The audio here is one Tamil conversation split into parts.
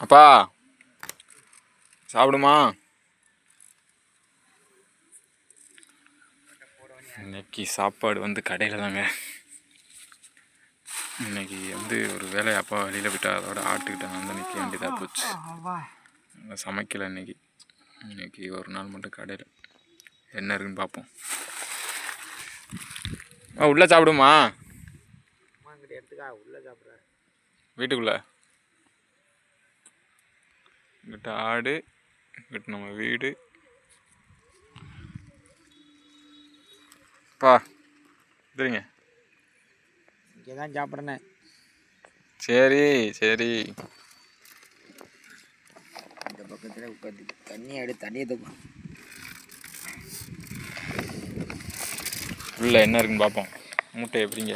அப்பா சாப்பிடுமா? இன்னைக்கு சாப்பாடு வந்து கடையில் தாங்க இன்னைக்கு வந்து ஒரு வேலை அப்பா வெளியில் போயிட்டா அதோட ஆட்டுக்கிட்ட வந்து நிற்க வேண்டியதாக போச்சு. சமைக்கல இன்னைக்கு. இன்னைக்கு ஒரு நாள் மட்டும் கடையில். என்ன இருக்குன்னு பார்ப்போம் ஆ உள்ளே சாப்பிடுமா? வீட்டுக்குள்ள? இங்கிட்ட ஆடு இங்கிட்ட நம்ம வீடு. பா சரிங்க இங்கே தான் சாப்பிட்றேனே. சரி சரி. இந்த பக்கத்தில் உட்காந்து தண்ணி எடு தண்ணியை தூக்கும் உள்ள என்ன இருக்குன்னு பார்ப்போம் மூட்டை எப்படிங்க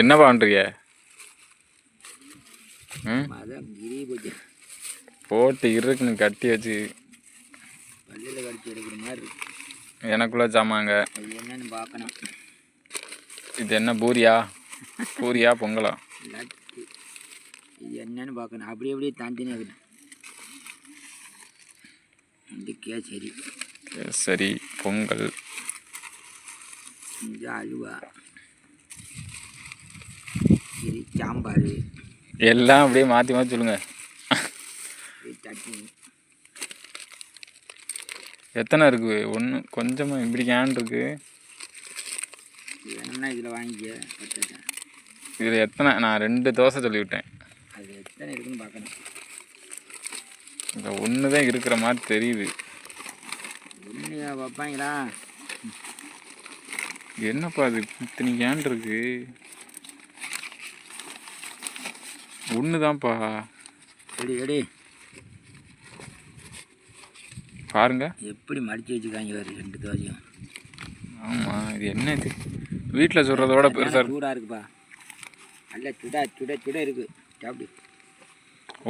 என்ன போச்சு. போட்டு இருக்குன்னு கட்டி வச்சு. எனக்குள்ள பார்க்கணும். இது என்ன பூரியா? பூரியா பொங்கலா? என்னன்னு பார்க்கணும். அப்படி அப்படியே தாண்டினே கேசரி சரி. பொங்கல். அல்வா. சாம்பார் எல்லாம் அப்படியே மாற்றி மாற்றி சொல்லுங்க. இது சட்னி. எத்தனை இருக்கு? ஒன்று கொஞ்சமாக இப்படி கேன் இருக்கு. இது வேணும்னா இதில் வாங்கிக்க இதில் எத்தனை? நான் ரெண்டு தோசை சொல்லிவிட்டேன் அது எத்தனை இருக்குன்னு பார்க்கணும். இந்த ஒன்று தான் இருக்கிற மாதிரி தெரியுது. உண்மையா வைப்பாங்களா? என்னப்பா அது இத்தனை கேன் இருக்கு? ஒன்று தான்ப்பா எடி எடி. பாருங்க. எப்படி மடிச்சு வச்சுக்காங்க ரெண்டு தோசையும். ஆமாம் இது என்ன இது வீட்டில் சொல்கிறதோட பெருசாக சூடாக இருக்குப்பா. நல்ல சுடா சுட சுட இருக்கு. சாப்பிடு.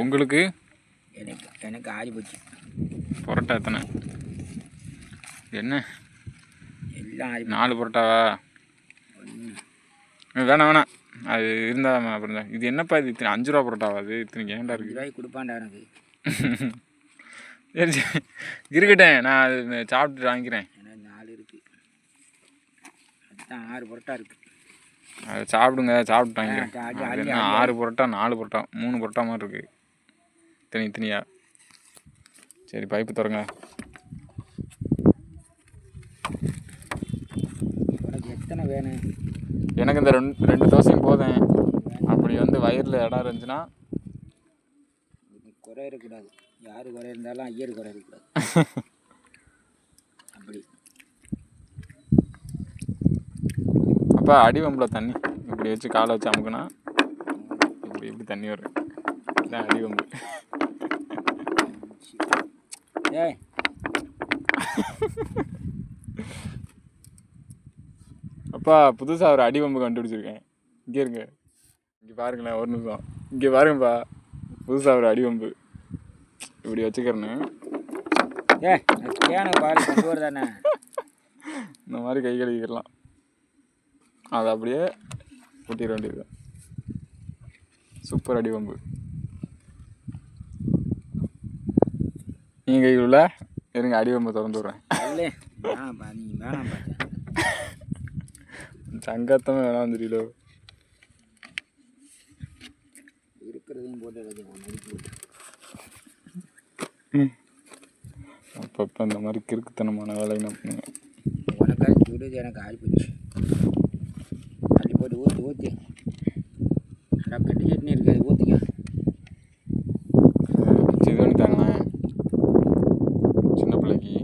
உங்களுக்கு? எனக்கு எனக்கு ஆறி போச்சு. புரோட்டா எத்தனை? என்ன? எல்லாம் நாலு புரோட்டாவா? வேணாம் வேணாம். அது இருந்தால் அப்புறம் இது என்னப்பா இது? இத்தனை அஞ்சு ரூபா புரோட்டாவா அது? இத்தனை ஏன்டா அஞ்சு இருக்கு ரூபாய்க்கு கொடுப்பான்டா எனக்கு. சரி சரி. இருக்கட்டேன் நான் அது சாப்பிட்டுட்டு வாங்கிக்கிறேன். எனக்கு நாலு இருக்கு. அதுதான் ஆறு புரோட்டா இருக்கு. அதை சாப்பிடுங்க சாப்பிட்டு வாங்கிக்கிறேன். ஆறு புரோட்டா நாலு புரோட்டா மூணு புரோட்டா மாதிரி இருக்கு. இத்தனை இத்தனையா சரி பைப்பு திறங்க. எத்தனை வேணும்? எனக்கு இந்த ரெண்டு ரெண்டு தோசையும் போதும். அப்படி வந்து வயிறில் இடம் இருந்துச்சுன்னா குறை இருக்கக்கூடாது. யார் குறை இருந்தாலும் ஐயர் குறை இருக்கக்கூடாது. அப்படி. அப்போ அடிவம்பில் தண்ணி. இப்படி வச்சு காலை வச்சு அமுக்குனா இப்படி இப்படி தண்ணி வரும். இதான் அடிவம்பு ஏய் அப்பா புதுசாக ஒரு அடிவம்பு கண்டுபிடிச்சிருக்கேன். இங்கே இருங்க. இங்கே பாருங்களேன் ஒரு நிமிஷம். இங்கே பாருங்கப்பா. புதுசாக ஒரு அடிவம்பு. இப்படி வச்சுக்கிறேன்னு ஏ கேனு பால் கொண்டு இந்த மாதிரி கை கழுவிக்கலாம். அதை அப்படியே ஒட்டிட வேண்டியது. சூப்பர் அடிவம்பு. நீங்கள் கையில் உள்ள இருங்க அடிவம்பை திறந்து விட்றேன். அல்லே வேணாம்ப்பா நீ வேணாம் பார்த்தேன் சங்கத்தமே வேணாம் தெரியல இருக்கிறதையும் போட்டு அப்பப்போ இந்த மாதிரி கிறுக்குத்தனமான வேலையை நான் பண்ணுவேன் உனக்காக சுடுது எனக்கு ஆறி போச்சு. அள்ளி போட்டு ஊற்றி ஊற்றி நல்லா கட்டி சட்னி இருக்காது ஊற்றிக்க இது பண்ணிட்டாங்களேன் சின்ன பிள்ளைக்கு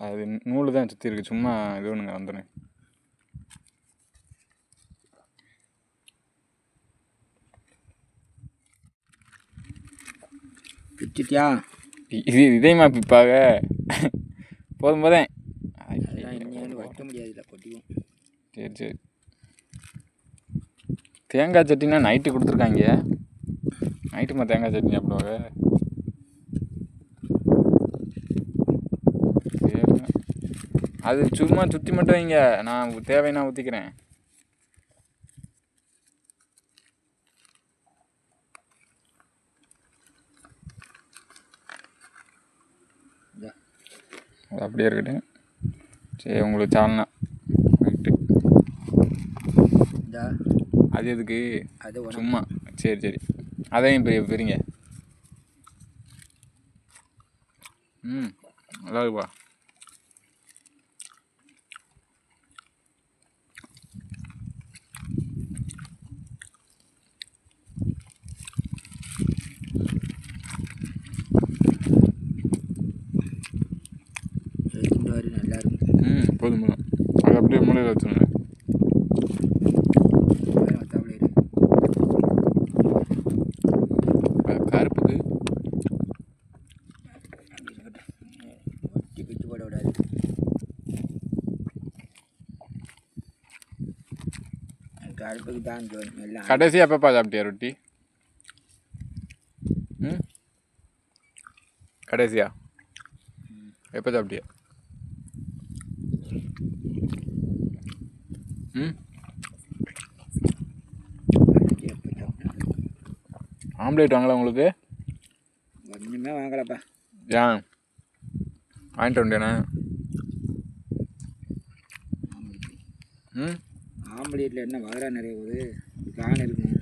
அது நூலு தான் சுற்றி இருக்கு சும்மா இது ஒன்றுங்க வந்துடுங்க பிச்சுட்டியா? இது இதயமா பிப்பாக போதும் போதேன் சரி சரி. தேங்காய் சட்னினா நைட்டு கொடுத்துருக்காங்க. நைட்டுமா தேங்காய் சட்னி சாப்பிடுவாங்க? அது சும்மா சுற்றி மட்டும் வைங்க. நான் தேவைன்னா ஊற்றிக்கிறேன். அது அப்படியே இருக்கட்டும். சரி உங்களுக்கு சாலனா ரைட்டு அது எதுக்கு? அது சும்மா. சரி சரி. அதையும் பெரிய பெரியங்க ம் நல்லா இருக்குப்பா இந்த வரி நல்லா இருக்கும் ம் போதும் போதும். அது அப்படியே மூலையில் வச்சுருங்க. கருப்புக்கு. கருப்புக்கு தான் எல்லாம். கடைசி எப்பப்பா சாப்பிட்டியா ரொட்டி. ம்? கடைசியா? எப்போ சாப்பிட்டியா ம் அன்னைக்கு எப்போ சாப்பிட்டேன் ஆம்லேட் வாங்கலாம் உங்களுக்கு? ஒன்றுமே வாங்கலப்பா. ஏன்? வாங்கிட்டு வந்தேனே ம். ஆம்பளீட்டில் என்ன வகரா நிறைய போகுது? கான் இருக்குங்க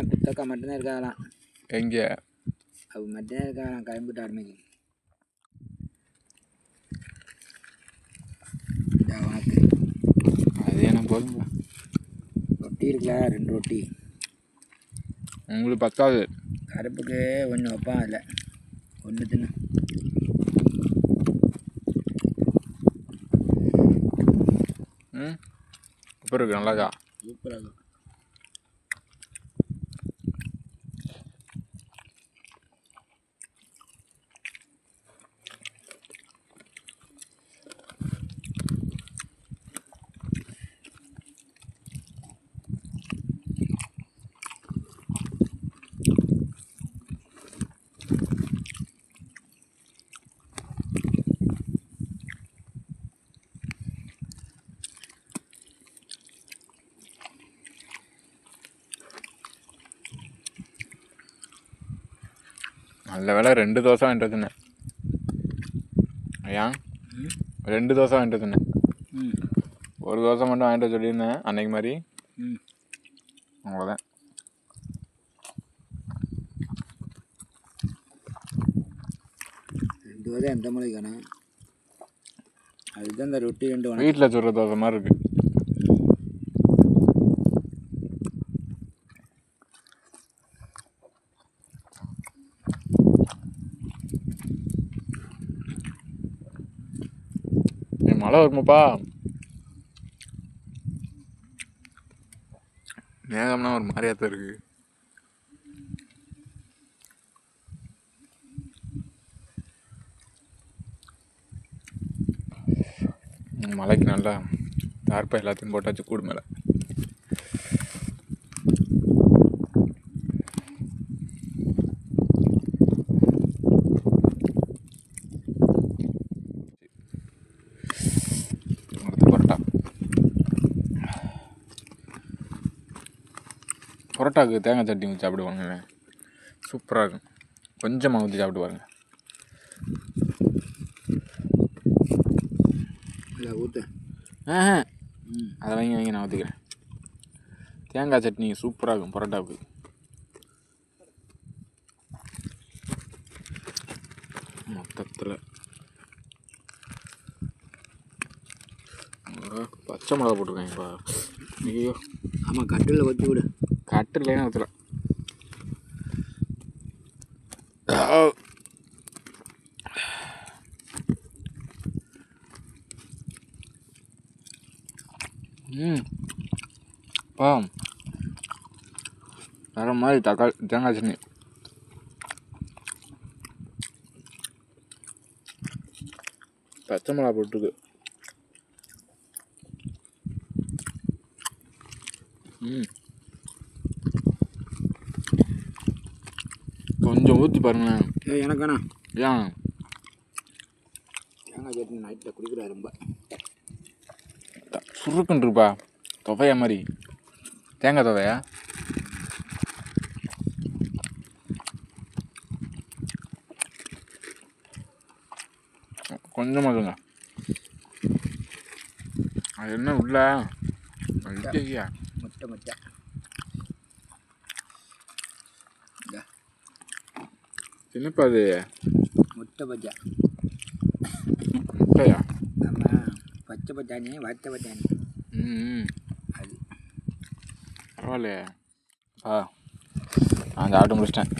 இல்லை புத்தக்கா மட்டும்தான் இருக்காங்களாம் எங்கே அவ மட்டும்தான் இருக்காங்களாம் கிளம்பிட்டு உனக்கு அது எனக்கு போதும்பா ரொட்டி இருக்குல்ல ரெண்டு ரொட்டி உங்களுக்கு பத்தாது கருப்புக்கு ஒன்று வைப்பான் இல்லை ஒன்று தின்னு ம் இப்போ இருக்கு நல்லாக்கா சூப்பராக நல்ல வேலை ரெண்டு தோசை வாங்கிட்டு வந்தேன் ஐயா ரெண்டு தோசை வாங்கிட்டு வந்தேன் ஒரு தோசை மட்டும் வாங்கிட்டு சொல்லியிருந்தேன் அன்னைக்கு மாதிரி. அவ்வளோதான் ரெண்டு வரை எந்த காணும் அதுதான் இந்த ரொட்டி ரெண்டு வீட்டில் சுடுற தோசை மாதிரி இருக்கு. மழை வருமாப்பா மேகம்னா ஒரு மாதிரியாத்தான் இருக்கு ம், மழைக்கு நல்லா தார்ப்பா எல்லாத்தையும் போட்டாச்சு கூடு மேலே அடுத்து பரோட்டா பரோட்டாக்கு தேங்காய் சட்னி ஊற்றி சாப்பிடுவாங்க சூப்பராக இருக்கும். கொஞ்சமாக ஊற்றி சாப்பிட்டு பாருங்க இல்லை ஊற்று ஆஹா அதை வாங்கி வாங்கி நான் ஊற்றிக்கிறேன் தேங்காய் சட்னி சூப்பராக இருக்கும். பரோட்டாவுக்கு. மொத்தத்தில். பச்சை மிளகா போட்டிருக்காங்கப்பா. ஐயோ. ஆமாம் கட்டிலில் கொத்தி விடு. கட்டிலேயே ஊற்றல ம். பா. வேறு மாதிரி தக்காளி தேங்காய் சட்னி. பச்சை மிளகா போட்டுருக்கு ம் கொஞ்சம் ஊற்றி பாருங்களேன். ஏ எனக்கு வேணாம் ஏன் தேங்காய் சட்னி நைட்டில் குடிக்கிறாரு ரொம்ப. சுருக்குன்னு இருப்பா துவையா மாதிரி. தேங்காய் துவையா? கொஞ்சமாக சொல்லுங்க அது என்ன உள்ள? ஐயா முட்டை முட்டை இந்தா, என்னப்பா அது? முட்டை பச்சை முட்டையா? நம்ம பச்சை பட்டாணி வத்த பட்டாணி ம். அது. பரவாயில்லையே. ஆ நான் சாப்பிட்டு முடிச்சிட்டேன்.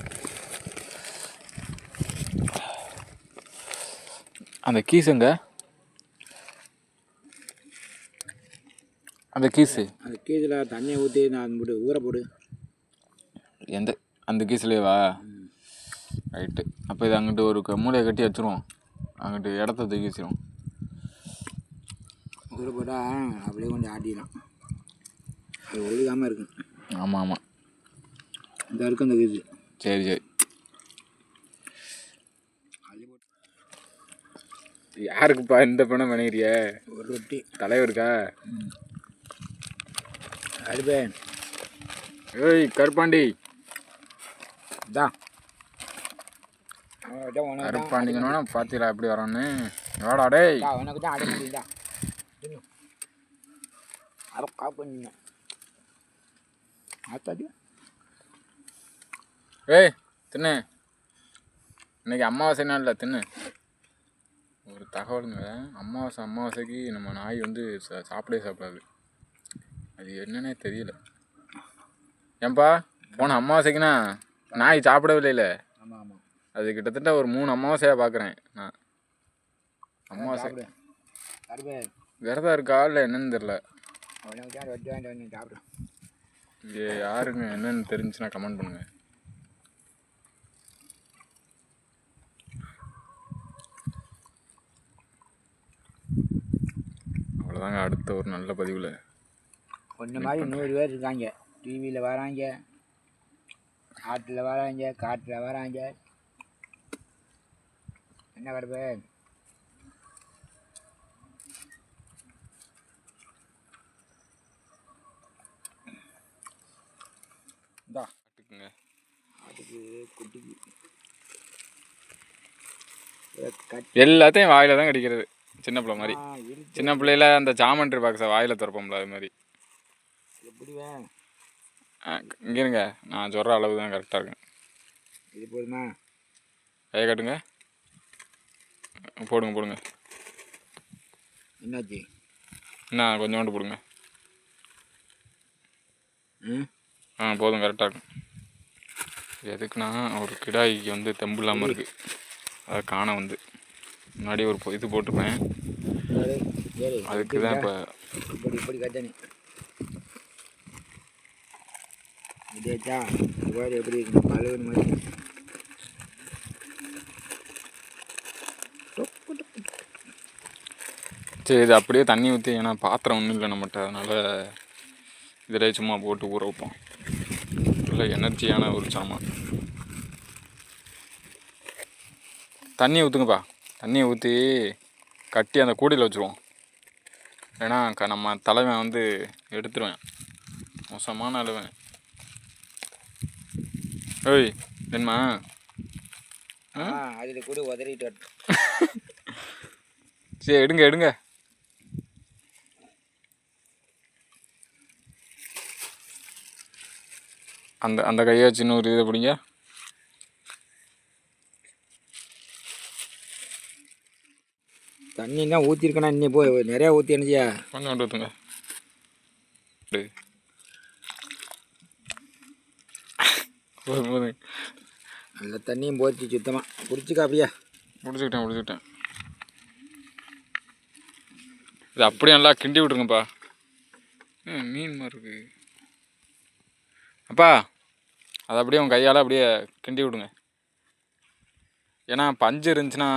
அந்த கீஸுங்க அந்த கீஸு அந்த கீழே தண்ணியை ஊற்றி நான் போட்டு ஊற போடு. எந்த அந்த கீஸ்லேயேவா ரைட்டு. அப்போ இது அங்கிட்டு ஒரு மூலையை கட்டி வச்சுருவோம். அங்கிட்டு இடத்த தூக்கி வச்சிருவோம். ஊற போட்டால் அப்படியே கொஞ்சம் ஆட்டிடலாம். அது ஒழுகாமல் இருக்கும் ஆமாம். ஆமாம் இந்த இருக்கும் அந்த கீழ் சரி சரி. யாருக்குப்பா இந்த பணம் பண்ணிக்கிறிய? ஒரு ரொட்டி. தலைவருக்கா? அடுப்பே ஏய் கருப்பாண்டி. தான் கருப்பாண்டிங்கன்னு பார்த்தீங்களா எப்படி வரோன்னு? வாடா டேய். உனக்கு தான் அடை முடியுதா இன்னும் அதை காப்பு பண்ணிங்க ஆத்தாடி. ஏய் தின்னு. இன்னைக்கு அமாவாசை நாளில் தின்னு. ஒரு தகவலுங்க. அமாவாசை அமாவாசைக்கு நம்ம நாய் வந்து சாப்பிடவே சாப்பிடாது. அது என்னன்னே தெரியல. ஏன்பா போன அமாவாசைக்குண்ணா நாய் சாப்பிடவே இல்லை ஆமாம் ஆமாம் அது கிட்டத்தட்ட ஒரு மூணு அமாவாசையாக பார்க்குறேன் நான். அமாவாசை. விரதம் இருக்கா இல்லை என்னன்னு தெரில இங்கே யாருங்க? என்னன்னு தெரிஞ்சுன்னா கமெண்ட் பண்ணுங்கள் அவ்வளோதாங்க அடுத்த ஒரு நல்ல பதிவில். ஒன்று மாதிரி நூறு பேர் இருக்காங்க. டிவியில் வராங்க. ஆட்டில் வராங்க. காட்டில் வராங்க. என்ன கடுப்பு இந்தா கட்டுக்குங்க. ஆட்டுக்கு குட்டிக்கு எல்லாத்தையும் வாயில தான் கடிக்கிறது. சின்ன பிள்ளை மாதிரி. சின்ன பிள்ளையில அந்த ஜாமண்ட்ரி பாக்ஸை வாயில திறப்போம்ல அது மாதிரி. எப்படி வேன் இங்கே இருங்க. நான் சொல்கிற அளவு தான் கரெக்டாக இருக்கும் இது போதுமா? கையை காட்டுங்க. போடுங்க போடுங்க. என்னாச்சு? என்ன கொஞ்சோண்டு போடுங்க. ம்? ஆ போதும் கரெக்டாக இருக்கும். எதுக்குன்னா ஒரு கிடாய்க்கு வந்து தெம்பு இல்லாமல் இருக்குது அதை காண வந்து. முன்னாடி ஒரு இது போட்டிருப்பேன் அதுக்கு தான் இப்போ இப்படி இப்படி கட்டணி. இதேச்சா இது பாரு எப்படி இருக்கு? பழுவன் மாதிரி. சரி இது அப்படியே தண்ணி ஊற்றி ஏன்னா பாத்திரம் ஒன்றும் இல்லை நம்மகிட்ட அதனால் இதிலே சும்மா போட்டு ஊற வைப்போம். நல்ல எனர்ஜியான ஒரு சாமான். தண்ணி ஊற்றுங்கப்பா தண்ணியை ஊற்றி கட்டி அந்த கூடையில் வச்சுருவோம். ஏன்னா க நம்ம தலைவன் வந்து எடுத்துருவேன். மோசமான அழுவேன் ஏய் என்னம்மா ஆ? அதில் கூட உதறிட்டு சரி எடுங்க எடுங்க. அந்த அந்த கையை வச்சு இன்னொரு இதை பிடிங்க. தண்ணிலாம் ஊற்றிருக்கேனா இன்னி போய் நிறையா ஊற்றி அனுச்சியா கொஞ்சம் ஊற்றுங்க. போதும் நல்ல தண்ணியும் போச்சு சுத்தமாக குடிச்சுக்கா அப்படியா. முடிச்சுக்கிட்டேன் முடிச்சுக்கிட்டேன். இது அப்படியே நல்லா கிண்டி விட்ருங்கப்பா ம், மீன் மாதிரி இருக்கு. அப்பா அதை அப்படியே உங்கள் கையால் அப்படியே கிண்டி விடுங்க. ஏன்னா பஞ்சு இருந்துச்சுன்னா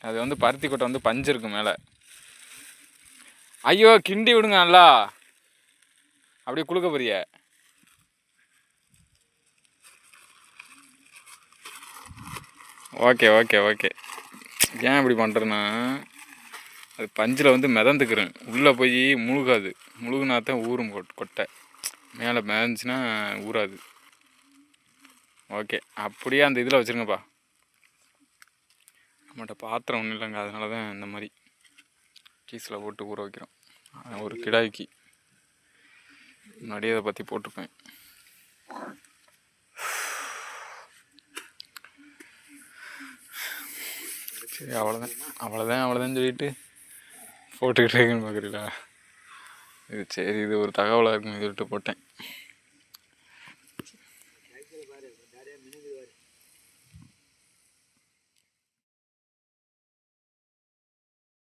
அது வந்து பருத்தி கொட்டை வந்து பஞ்சு இருக்கு மேலே. ஐயோ கிண்டி விடுங்க நல்லா. அப்படியே குளுக்க போறிய? Okay okay okay. ஏன் இப்படி பண்ணுறேன்னா அது பஞ்சில் வந்து மிதந்துக்கிறேன். உள்ளே போய் முழுகாது. முழுகுனா தான் ஊறும் கொட்- கொட்டை. மேலே மிதந்துச்சுன்னா ஊறாது. ஓகே அப்படியே அந்த இதில் வச்சுருங்கப்பா. நம்மகிட்ட பாத்திரம் ஒன்றும் இல்லைங்க அதனால தான் இந்த மாதிரி கீஸில் போட்டு ஊற வைக்கிறோம். ஒரு கிடாய்க்கு. முன்னாடியே அதை பற்றி போட்டிருப்பேன். சரி அவ்வளோதான். அவ்வளோதான் அவ்வளோதான் சொல்லிட்டு போட்டுக்கிட்டு இருக்கேன்னு பார்க்குறீங்களா? இது சரி இது ஒரு தகவலாக இருக்குன்னு சொல்லிட்டு போட்டேன்.